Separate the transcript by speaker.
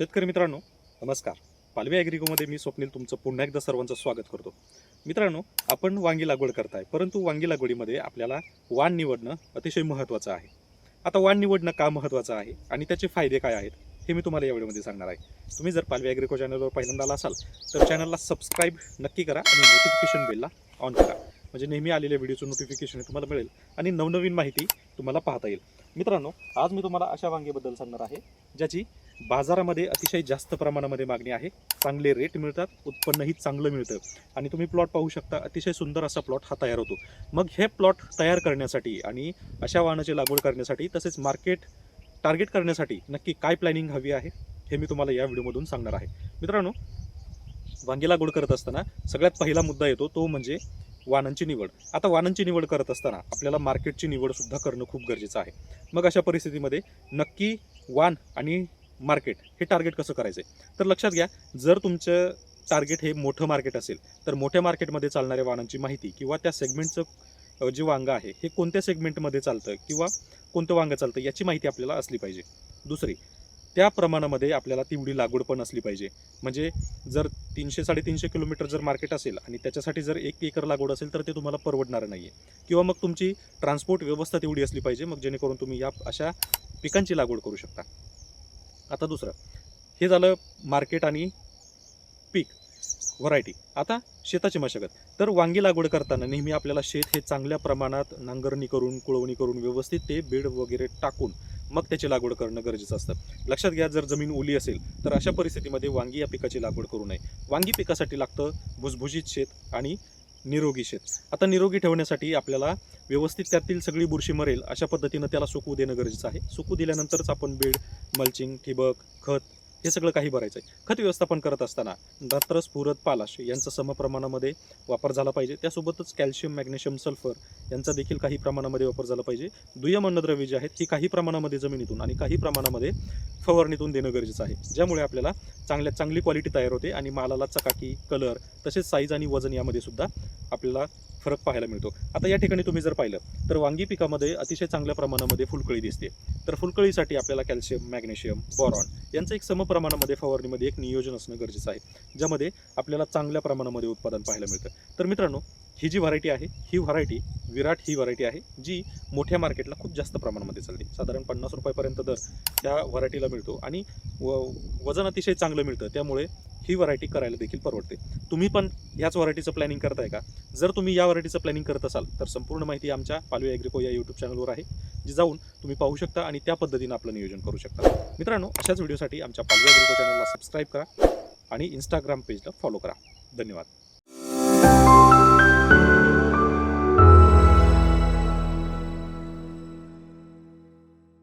Speaker 1: शेतकरी मित्रांनो नमस्कार. पालवी ॲग्रिकोमध्ये मी स्वप्नील तुमचं पुन्हा एकदा सर्वांचं स्वागत करतो. मित्रांनो आपण वांगी लागवड करताय परंतु वांगी लागवडीमध्ये आपल्याला वाण निवडणं अतिशय महत्त्वाचं आहे. आता वाण निवडणं का महत्त्वाचं आहे आणि त्याचे फायदे काय आहेत हे मी तुम्हाला या व्हिडिओमध्ये सांगणार आहे. तुम्ही जर पालवी ॲग्रिको चॅनलवर पहिल्यांदा आला असाल तर चॅनलला सबस्क्राईब नक्की करा आणि नोटिफिकेशन बेलला ऑन करा. म्हणजे नेहमी आलेल्या व्हिडिओचं नोटिफिकेशन तुम्हाला मिळेल आणि नवनवीन माहिती तुम्हाला पाहता येईल. मित्रांनो आज मी तुम्हाला अशा वांगेबद्दल सांगणार आहे ज्याची बाजारामध्ये अतिशय जास्त प्रमाणामध्ये मागणी आहे. चांगले रेट मिळतात उत्पन्नही चांगलं मिळतं. आणि तुम्ही प्लॉट पाहू शकता अतिशय सुंदर असा प्लॉट हा तयार होतो. मग हे प्लॉट तयार करण्यासाठी आणि अशा वाहनाची लागवड करण्यासाठी तसेच मार्केट टार्गेट करण्यासाठी नक्की काय प्लॅनिंग हवी आहे हे मी तुम्हाला या व्हिडिओमधून सांगणार आहे. मित्रांनो वांगी लागवड करत असताना सगळ्यात पहिला मुद्दा येतो तो म्हणजे वाहनांची निवड. आता वाहनांची निवड करत असताना आपल्याला मार्केटची निवडसुद्धा करणं खूप गरजेचं आहे. मग अशा परिस्थितीमध्ये नक्की वाण आणि मार्केट हे टार्गेट कसं करायचं आहे तर लक्षात घ्या जर तुमचं टार्गेट हे मोठं मार्केट असेल तर मोठ्या मार्केटमध्ये चालणाऱ्या वाहनांची माहिती किंवा त्या सेगमेंटचं जे वांगं आहे हे कोणत्या सेगमेंटमध्ये चालतं किंवा कोणतं वांगं चालतं याची माहिती आपल्याला असली पाहिजे. दुसरी त्या प्रमाणामध्ये आपल्याला तेवढी लागवड पण असली पाहिजे. म्हणजे जर तीनशे साडेतीनशे किलोमीटर जर मार्केट असेल आणि त्याच्यासाठी जर एक एकर लागवड असेल तर ते तुम्हाला परवडणार नाही आहे किंवा मग तुमची ट्रान्सपोर्ट व्यवस्था तेवढी असली पाहिजे मग जेणेकरून तुम्ही या अशा पिकांची लागवड करू शकता. आता दुसरं. हे झालं मार्केट आणि पीक व्हरायटी. आता शेताची मशागत. तर वांगी लागवड करताना नेहमी आपल्याला शेत हे चांगल्या प्रमाणात नांगरणी करून कुळवणी करून व्यवस्थित ते बेड वगैरे टाकून मग त्याची लागवड करणं गरजेचं असतं. लक्षात घ्या जर जमीन ओली असेल तर अशा परिस्थितीमध्ये वांगी या पिकाची लागवड करू नये. वांगी पिकासाठी लागतं भुसभुशीत शेत आणि निरोगी शेत. आता निरोगी ठेवण्यासाठी आपल्याला व्यवस्थित त्यातील सगळी बुरशी मरेल अशा पद्धतीनं त्याला सुकू देणं गरजेचं आहे. सुकू दिल्यानंतरच आपण बेड मल्चिंग ठिबक खत हे सगळं काही भरायचं आहे खत व्यवस्थापन करत असताना नत्र पुरत पालाश यांचा समप्रमाणामध्ये वापर झाला पाहिजे. त्यासोबतच कॅल्शियम मॅग्नेशियम सल्फर यांचा देखील काही प्रमाणामध्ये वापर झाला पाहिजे. दुय्यम अन्नद्रव्ये जी आहेत ती काही प्रमाणामध्ये जमिनीतून आणि काही प्रमाणामध्ये फवारणीतून देणं गरजेचं आहे. ज्यामुळे आपल्याला चांगल्यात चांगली क्वालिटी तयार होते आणि मालाला चकाकी कलर तसेच साईज आणि वजन यामध्ये सुद्धा आपल्याला फरक पाहायला मिळतो. आता या ठिकाणी तुम्ही जर पाहिलं तर वांगी पिकामध्ये अतिशय चांगल्या प्रमाणामध्ये फुलकळी दिसते. तर फुलकळीसाठी आपल्याला कॅल्शियम मॅग्नेशियम बॉरॉन यांचं एक समप्रमाणामध्ये फवारणीमध्ये एक नियोजन असणं गरजेचं आहे ज्यामध्ये आपल्याला चांगल्या प्रमाणामध्ये उत्पादन पाहायला मिळतं. तर मित्रांनो ही जी व्हरायटी आहे ही व्हरायटी विराट ही व्हरायटी आहे जी मोठ्या मार्केटला खूप जास्त प्रमाणामध्ये चालते. साधारण पन्नास रुपयापर्यंत दर त्या व्हरायटीला मिळतो आणि व वजन अतिशय चांगलं मिळतं. त्यामुळे ही व्हरायटी करायला देखील परवडते. तुम्ही पण ह्याच व्हरायटीचं प्लॅनिंग करताय का? जर तुम्ही या व्हरायटीचं प्लॅनिंग करत असाल तर संपूर्ण माहिती आमच्या पालवी ॲग्रिको या यूट्यूब चॅनलवर आहे जी जाऊन तुम्ही पाहू शकता आणि त्या पद्धतीनं आपलं नियोजन करू शकता. मित्रांनो अशाच व्हिडिओसाठी आमच्या पालवी ॲग्रिको चॅनलला सबस्क्राईब करा आणि इंस्टाग्राम पेजला फॉलो करा. धन्यवाद.